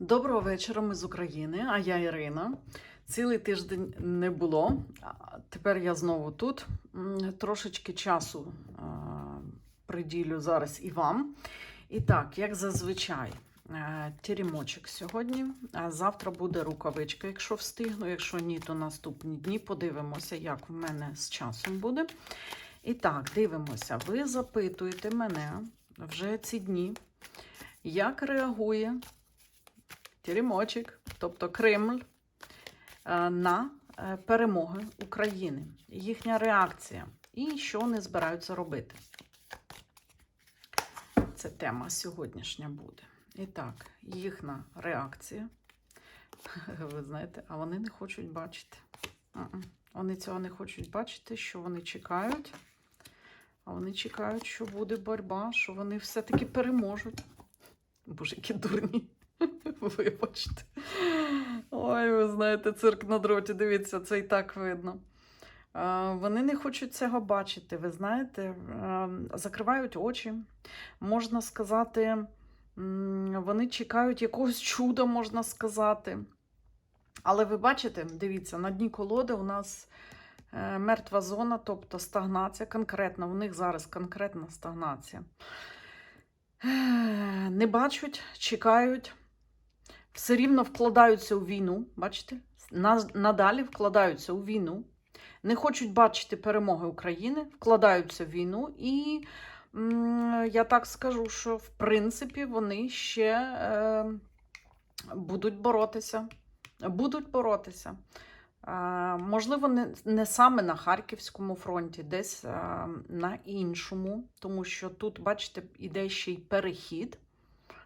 Доброго вечора, ми з України, а я Ірина. Цілий тиждень не було. Тепер я знову тут. Трошечки часу приділю зараз і вам. І так, як зазвичай, е, сьогодні. А завтра буде рукавичка, якщо встигну. Якщо ні, то наступні дні. Подивимося, як в мене з часом буде. І так, дивимося. Ви запитуєте мене вже ці дні, як реагує теремочок, тобто Кремль, е, на е, перемоги України, їхня реакція і що вони збираються робити. Це тема сьогоднішня буде. І так, їхня реакція. Ви знаєте, а вони не хочуть бачити. Вони цього не хочуть бачити, що вони чекають. А вони чекають, що буде боротьба, що вони все-таки переможуть. Боже, які дурні. Вибачте. Ой, ви знаєте, цирк на дроті, дивіться, це і так видно. Вони не хочуть цього бачити, ви знаєте, закривають очі. Можна сказати, вони чекають якогось чуда, можна сказати. Але ви бачите, дивіться, на дні колоди у нас е, мертва зона, тобто стагнація. Конкретно, в них зараз конкретна стагнація. Не бачать, чекають, все рівно вкладаються у війну, бачите? Надалі вкладаються у війну, не хочуть бачити перемоги України, вкладаються в війну, і я так скажу, що в принципі вони ще е, будуть боротися. Будуть боротися. Можливо, не, саме на Харківському фронті, десь на іншому, тому що тут, бачите, іде ще й перехід.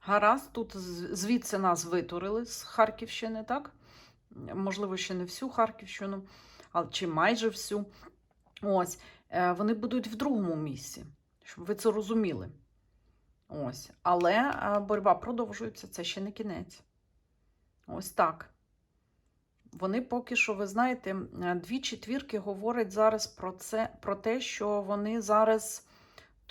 Гаразд, тут звідси нас витурили з Харківщини, так? Можливо, ще не всю Харківщину, але чи майже всю. Ось, е, вони будуть в другому місці, щоб ви це розуміли. Ось. Але е, боротьба продовжується, це ще не кінець. Ось так. Вони поки що, ви знаєте, дві четвірки говорять зараз про це, про те, що вони зараз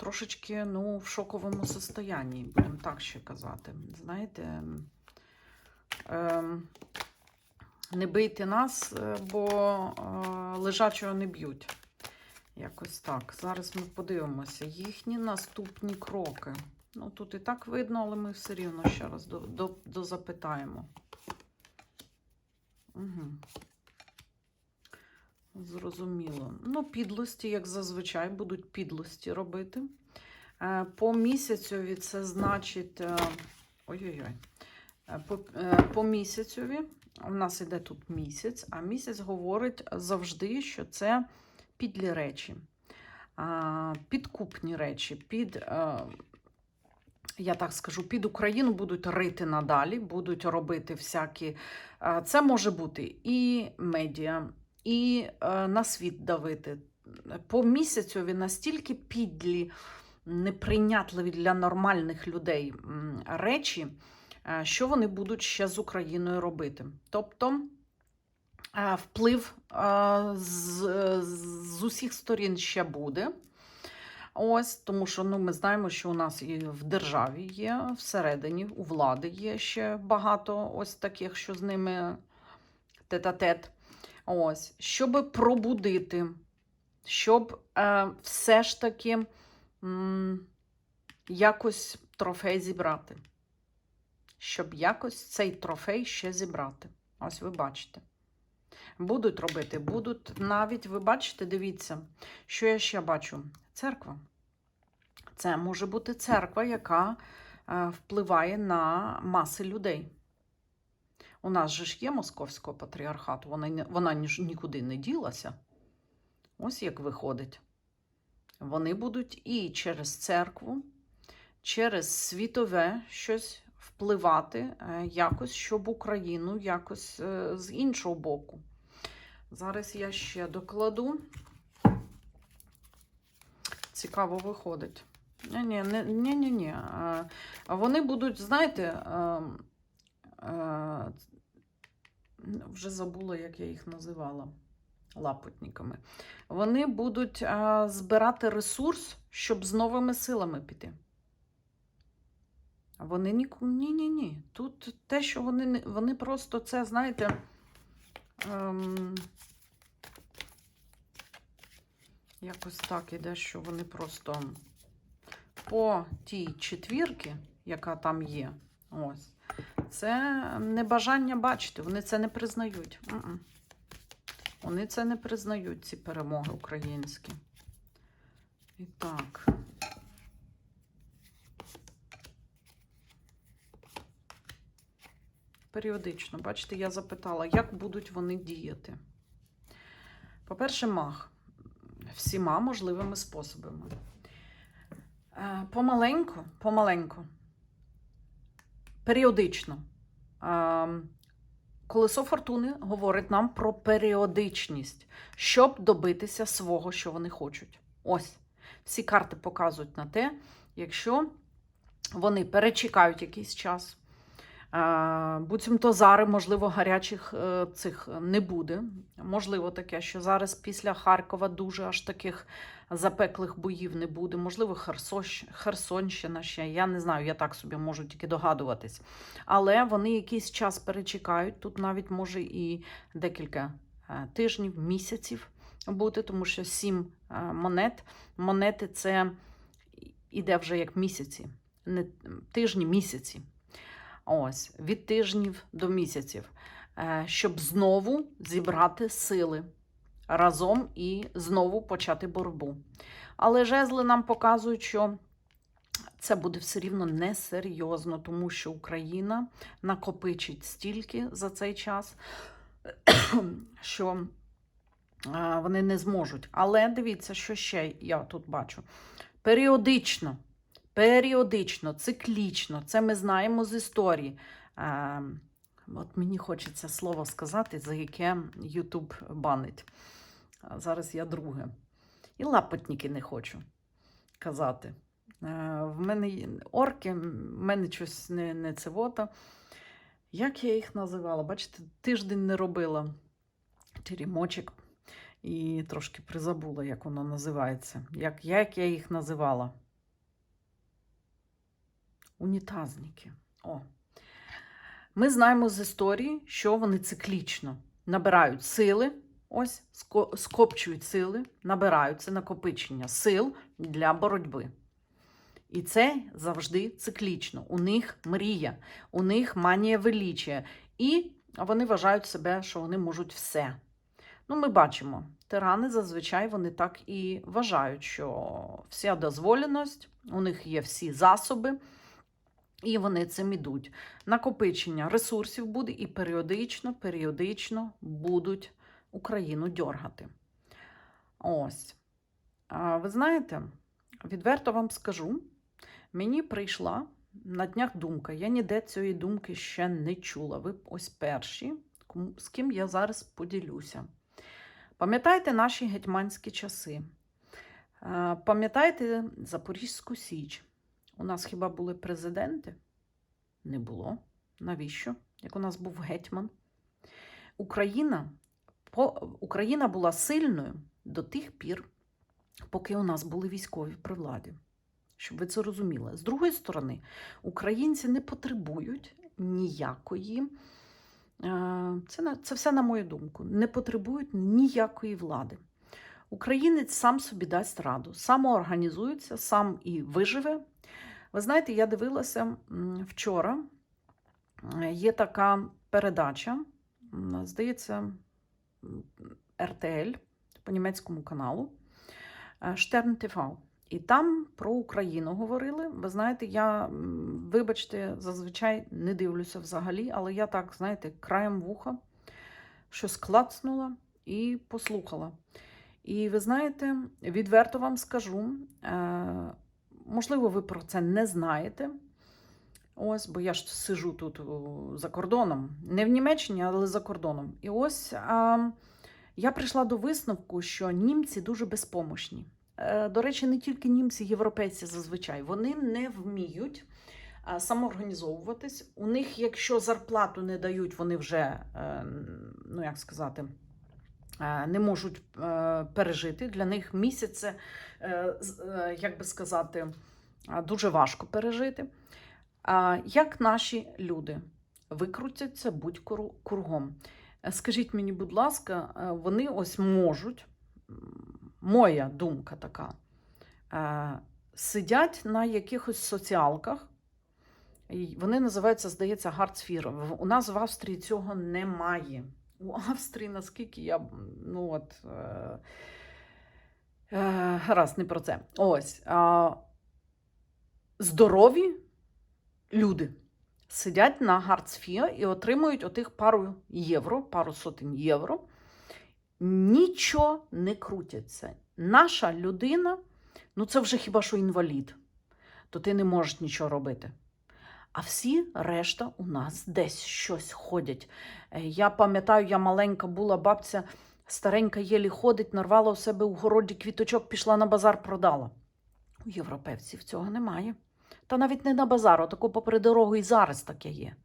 трошечки ну, в шоковому состоянні, будемо так ще казати. Знаєте, ем, не бийте нас, е, бо е, лежачого не б'ють. Якось так. Зараз ми подивимося їхні наступні кроки. Ну, тут і так видно, але ми все рівно ще раз до, до, дозапитаємо. Угу. Зрозуміло. Ну, підлості, як зазвичай, будуть підлості робити. Е, По місяцеві це значить. е, Ой-ой-ой. Е, По, по місяцеві у нас іде тут місяць, а місяць говорить завжди, що це підлі речі, підкупні речі, під. Я так скажу, під Україну будуть рити надалі, будуть робити всякі. Це може бути і медіа, і е, на світ давити. По місяцю настільки підлі, неприйнятливі для нормальних людей речі, е, що вони будуть ще з Україною робити. Тобто е, вплив з, з усіх сторін ще буде. Ось, тому що ну, ми знаємо, що у нас і в державі є, всередині, у влади є ще багато ось таких, що з ними тет-а-тет. Ось, щоб пробудити, щоб е, все ж таки м, якось трофей зібрати. Щоб якось цей трофей ще зібрати. Ось ви бачите. Будуть робити, будуть навіть, ви бачите, дивіться, що я ще бачу? Церква. Це може бути церква, яка е, впливає на маси людей. У нас же ж є московського патріархату, вона, вона ні- нікуди не ділася. Ось як виходить. Вони будуть і через церкву, через світове щось впливати е, якось, щоб Україну якось е, з іншого боку. Зараз я ще докладу. Цікаво виходить. Ні, ні, ні, ні, ні. Вони будуть, знаєте, е, е, вже забула, як я їх називала лапотниками. Вони будуть збирати ресурс, щоб з новими силами піти. Вони ні, ні, ні, ні. Тут те, що вони вони просто це, знаєте. Ем, якось так іде, що вони просто по тій четвірки, яка там є, ось, це небажання бачити. Вони це не признають. М-м. Вони це не признають, ці перемоги українські. І так. Періодично, бачите, я запитала, як будуть вони діяти. По-перше, мах всіма можливими способами. Е, Помаленьку, помаленьку, періодично. Е, Колесо фортуни говорить нам про періодичність, щоб добитися свого, що вони хочуть. Ось. Всі карти показують на те, якщо вони перечекають якийсь час. Буцімто зараз, можливо, гарячих е, цих не буде. Можливо, таке, що зараз після Харкова дуже аж таких запеклих боїв не буде. Можливо. Херсонщина ще. Я не знаю, я так собі можу тільки догадуватись. Але вони якийсь час перечекають. Тут навіть може і декілька е, тижнів, місяців бути, тому що сім е, монет. Монети це іде вже як місяці, не тижні, місяці. Ось, від тижнів до місяців, е, щоб знову зібрати сили разом і знову почати боротьбу. Але жезли нам показують, що це буде все рівно несерйозно, тому що Україна накопичить стільки за цей час, що е, вони не зможуть. Але дивіться, що ще я тут бачу. Періодично, періодично, циклічно, це ми знаємо з історії. От мені хочеться слово сказати, за яке Ютуб банить. Зараз я друге. І лапотники не хочу казати. В мене орки, в мене щось не, не цивота. Як я їх називала? Бачите, тиждень не робила теремочок і трошки призабула, як воно називається. Як, як я їх називала? Унітазники. О. Ми знаємо з історії, що вони циклічно набирають сили, ось скопчують сили, набирають це накопичення сил для боротьби. І це завжди циклічно. У них мрія, у них манія величія. І вони вважають себе, що вони можуть все. Ну, ми бачимо, тирани зазвичай вони так і вважають, що вся дозволеність, у них є всі засоби, і вони цим ідуть. Накопичення ресурсів буде і періодично, періодично будуть Україну дьоргати. Ось. А ви знаєте, відверто вам скажу, мені прийшла на днях думка. Я ніде цієї думки ще не чула. Ви ось перші, з ким я зараз поділюся. Пам'ятаєте наші гетьманські часи? Пам'ятаєте Запорізьку Січ? У нас хіба були президенти? Не було. Навіщо? Як у нас був гетьман? Україна, Україна була сильною до тих пір, поки у нас були військові при владі. Щоб ви це розуміли. З другої сторони, українці не потребують ніякої. е, Це, це все на мою думку. Не потребують ніякої влади. Українець сам собі дасть раду, самоорганізується, сам і виживе. Ви знаєте, я дивилася вчора. е, Є така передача, здається, РТЛ по німецькому каналу Штерн ТВ. І там про Україну говорили. Ви знаєте, я, вибачте, зазвичай не дивлюся взагалі, але я так, знаєте, краєм вуха щось клацнула і послухала. І ви знаєте, відверто вам скажу, е, можливо, ви про це не знаєте. Ось, бо я ж сижу тут за кордоном, не в Німеччині, але за кордоном. І ось а, я прийшла до висновку, що німці дуже безпомощні. Е, До речі, не тільки німці, європейці зазвичай вони не вміють самоорганізовуватись. У них, якщо зарплату не дають, вони вже, е, ну як сказати, е, не можуть е, пережити. Для них місяць, це, е, е, як би сказати, дуже важко пережити. Як наші люди викрутяться будь-кругом? Е, Скажіть мені, будь ласка, е, вони ось можуть, моя думка така, е, сидять на якихось соціалках. Вони називаються, здається, Гардсфір. У нас в Австрії цього немає. У Австрії, наскільки я ну от. Е, е, гаразд, не про це. Ось. А, здорові люди сидять на Гардсфір і отримують отих пару євро, пару сотень євро. Нічого не крутяться. Наша людина, ну це вже хіба що інвалід, то ти не можеш нічого робити. А всі решта у нас десь щось ходять. Е, Я пам'ятаю, я маленька була бабця, старенька єлі ходить, нарвала у себе у городі квіточок, пішла на базар, продала. У європейців цього немає. Та навіть не на базар, отако попри дорогу і зараз таке є.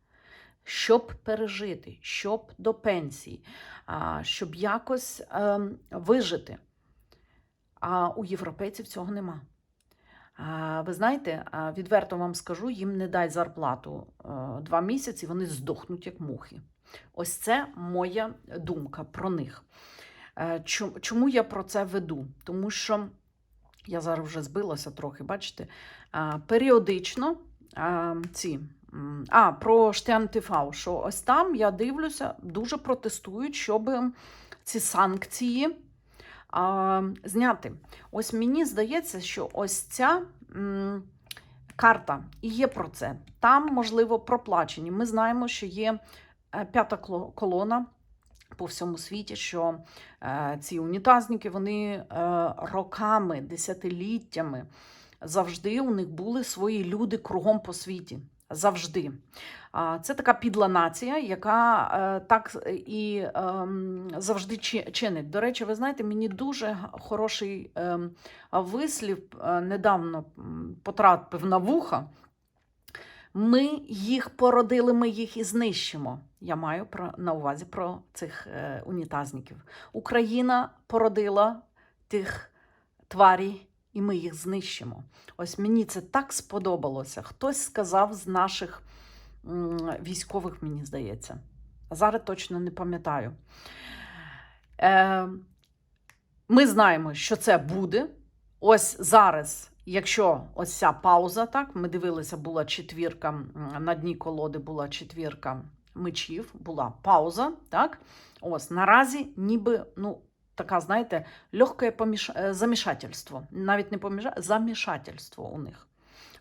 Щоб пережити, щоб до пенсії, щоб якось ем, вижити. А у європейців цього нема. Ви знаєте, відверто вам скажу, їм не дай зарплату два місяці, вони здохнуть як мухи. Ось це моя думка про них. Е, Чому я про це веду? Тому що я зараз вже збилася трохи, бачите, періодично ці. А, про Штян ТВ, що ось там я дивлюся, дуже протестують, щоб ці санкції а, зняти. Ось мені здається, що ось ця м, карта і є про це. Там, можливо, проплачені. Ми знаємо, що є е, п'ята колона по всьому світі, що е, ці унітазники вони е, роками, десятиліттями завжди у них були свої люди кругом по світі. Завжди. Це така підла нація, яка е, так і ем, завжди чинить. До речі, ви знаєте, мені дуже хороший ем, вислів е, недавно потрапив на вуха. Ми їх породили, ми їх і знищимо. Я маю на увазі про цих е, унітазників. Україна породила тих тварій, і ми їх знищимо. Ось мені це так сподобалося. Хтось сказав з наших військових, мені здається. Зараз точно не пам'ятаю. Е, ми знаємо, що це буде. Ось зараз, якщо ось ця пауза, так, ми дивилися, була четвірка, на дні колоди була четвірка мечів, була пауза, так? Ось наразі ніби, ну, така, знаєте, легке поміш... е, замішательство. Навіть не поміша... замішательство у них.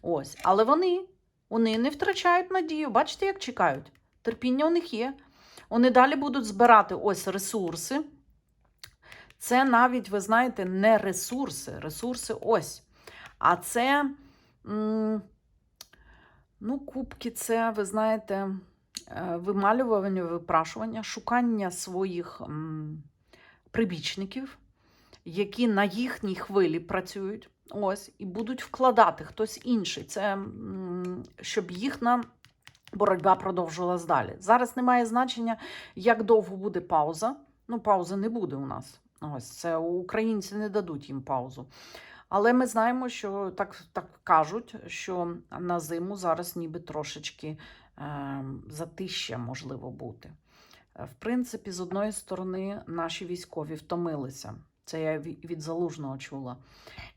Ось. Але вони, вони не втрачають надію. Бачите, як чекають? Терпіння у них є. Вони далі будуть збирати ось ресурси. Це навіть, ви знаєте, не ресурси. Ресурси ось. А це, ну, кубки, це, ви знаєте, е, вималювання, випрашування, шукання своїх прибічників, які на їхній хвилі працюють. Ось, і будуть вкладати хтось інший. Це щоб їхня боротьба продовжилась далі. Зараз немає значення, як довго буде пауза. Ну, паузи не буде у нас. Ось це українці не дадуть їм паузу. Але ми знаємо, що так, так кажуть, що на зиму зараз ніби трошечки е, затища можливо бути. Е, В принципі, з одної сторони, наші військові втомилися. Це я ві- від залужного чула.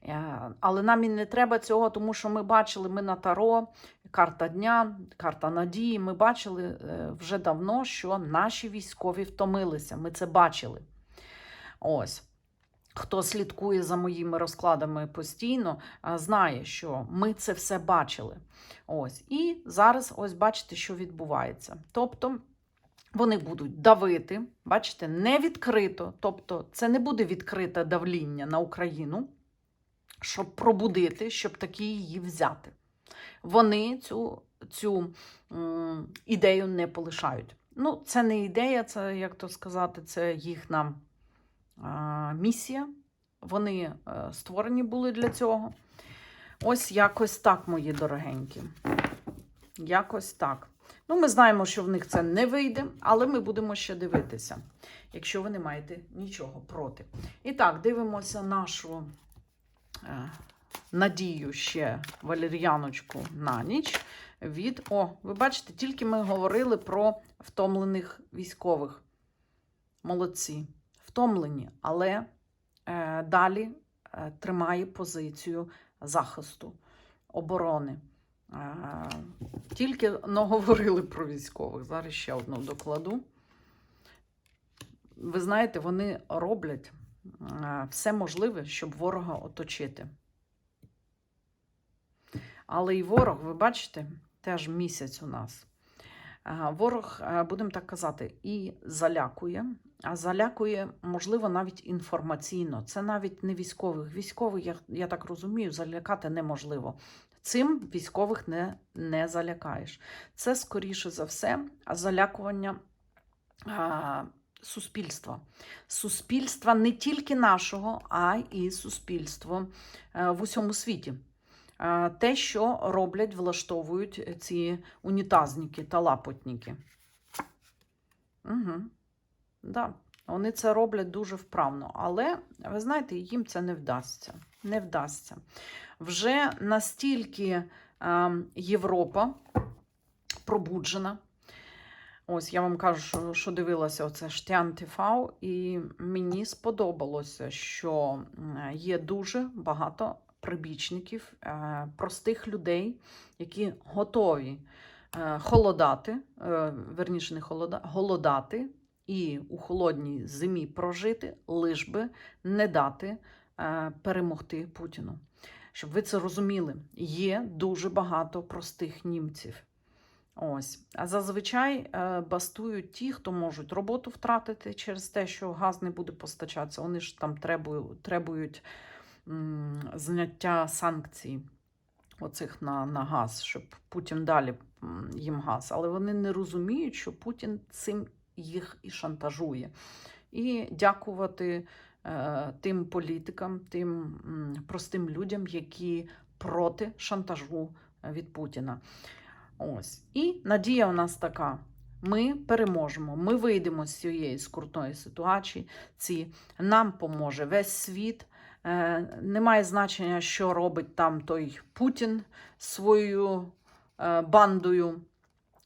Е, Але нам і не треба цього, тому що ми бачили, ми на Таро, карта дня, карта надії. Ми бачили е, вже давно, що наші військові втомилися. Ми це бачили. Ось. Хто слідкує за моїми розкладами постійно, знає, що ми це все бачили. Ось. І зараз ось бачите, що відбувається. Тобто вони будуть давити, бачите, не відкрито. Тобто, це не буде відкрите давління на Україну, щоб пробудити, щоб таки її взяти. Вони цю, цю м, ідею не полишають. Ну, це не ідея, це, як то сказати, це їхня а, місія. Вони е, створені були для цього. Ось якось так, мої дорогенькі. Якось так. Ну, ми знаємо, що в них це не вийде, але ми будемо ще дивитися, якщо ви не маєте нічого проти. І так, дивимося нашу е, надію ще валер'яночку на ніч. від. О, ви бачите, тільки ми говорили про втомлених військових. Молодці. Втомлені, але е, далі е, тримає позицію захисту, оборони. Тільки но говорили про військових. Зараз ще одну докладу. Ви знаєте, вони роблять все можливе, щоб ворога оточити. Але і ворог, ви бачите, теж місяць у нас. Ворог, будемо так казати, і залякує, а залякує, можливо, навіть інформаційно. Це навіть не військових. Військових, я, я так розумію, залякати неможливо. Цим військових не, не залякаєш. Це, скоріше за все, залякування а, суспільства. Суспільства не тільки нашого, а й суспільство е, в усьому світі. Е, Те, що роблять, влаштовують ці унітазники та лапотники. Угу. Да. Вони це роблять дуже вправно, але ви знаєте, їм це не вдасться. Не вдасться. Вже настільки е, Європа пробуджена. Ось я вам кажу, що, що дивилася оце Штян ТВ, і мені сподобалося, що є дуже багато прибічників, е, простих людей, які готові е, холодати, е, верніше не холода, голодати і у холодній зимі прожити, лиш би не дати е, перемогти Путіну. Щоб ви це розуміли, є дуже багато простих німців. Ось. А зазвичай е, бастують ті, хто можуть роботу втратити через те, що газ не буде постачатися. Вони ж там требують, требують зняття санкцій оцих на, на газ, щоб Путін далі їм газ. Але вони не розуміють, що Путін цим їх і шантажує. І дякувати е, тим політикам, тим простим людям, які проти шантажу від Путіна. Ось. І надія у нас така. Ми переможемо, ми вийдемо з цієї скрутної ситуації. Нам поможе весь світ. Е, немає значення, що робить там той Путін своєю е, бандою.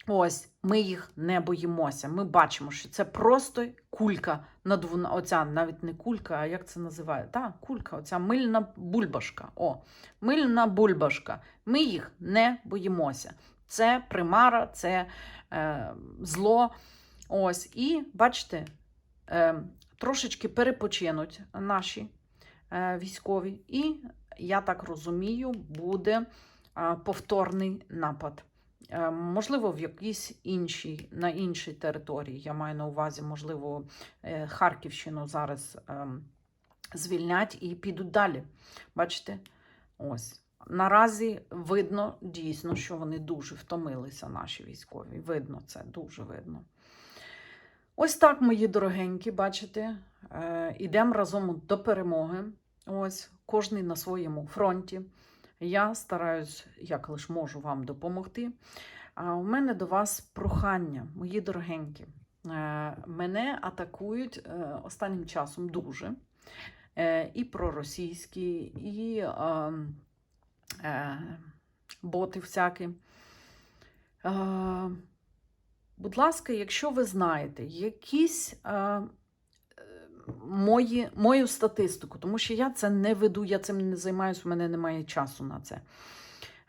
Ось, ми їх не боїмося. Ми бачимо, що це просто кулька надвуна. Оця навіть не кулька, а як це називає? Так, кулька, оця мильна бульбашка. О, мильна бульбашка. Ми їх не боїмося. Це примара, це е, зло. Ось, і бачите, е, трошечки перепочинуть наші е, військові, і я так розумію, буде е, повторний напад. Е, Можливо, в якійсь іншій на іншій території. Я маю на увазі, можливо, е, Харківщину зараз е, звільнять і підуть далі. Бачите? Ось. Наразі видно дійсно, що вони дуже втомилися, наші військові. Видно це, дуже видно. Ось так, мої дорогенькі, бачите, е, ідемо разом до перемоги. Ось, кожний на своєму фронті. Я стараюсь, як лише можу вам допомогти. А у мене до вас прохання, мої дорогенькі. Е, Мене атакують е, останнім часом дуже. Е, І проросійські, і е, е, боти всякі. Будь ласка, якщо ви знаєте якісь мої, мою статистику, тому що я це не веду, я цим не займаюся, у мене немає часу на це.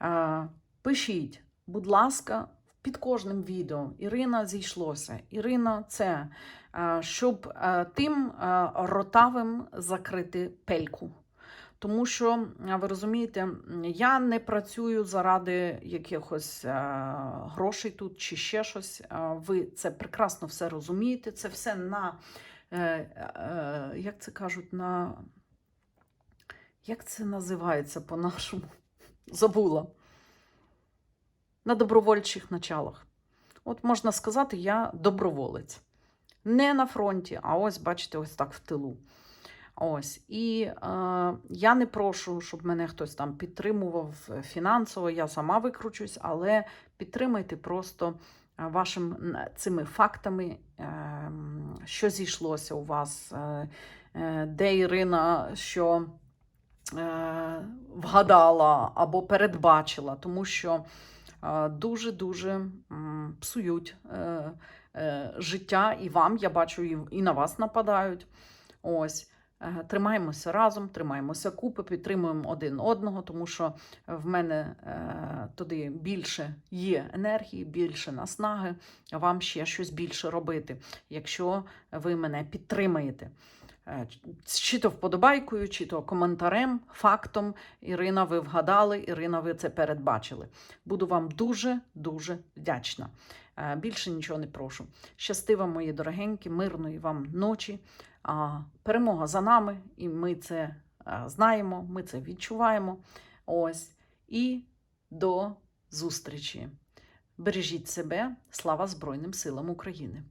Е, Пишіть, будь ласка, під кожним відео. Ірина зійшлося. Ірина, це е, щоб е, тим е, ротавим закрити пельку. Тому що, ви розумієте, я не працюю заради якихось грошей тут чи ще щось. Ви це прекрасно все розумієте. Це все на, як це кажуть, на. Як це називається по-нашому? Забула. На добровольчих началах. От можна сказати, я доброволець. Не на фронті, а ось, бачите, ось так в тилу. Ось. І е, я не прошу, щоб мене хтось там підтримував фінансово, я сама викручусь, але підтримайте просто е, вашим цими фактами, е, що зійшлося у вас, е, е, де Ірина що е, вгадала або передбачила, тому що дуже-дуже псують е, е, життя і вам, я бачу, і на вас нападають. Ось. Е, Тримаємося разом, тримаємося купи, підтримуємо один одного, тому що в мене е, туди більше є енергії, більше наснаги, вам ще щось більше робити, якщо ви мене підтримаєте. Е, Чи то вподобайкою, чи то коментарем, фактом. Ірина, ви вгадали, Ірина, ви це передбачили. Буду вам дуже-дуже вдячна. Більше нічого не прошу. Щасти вам, мої дорогенькі, мирної вам ночі. Перемога за нами, і ми це знаємо, ми це відчуваємо. Ось. І до зустрічі. Бережіть себе, слава Збройним силам України!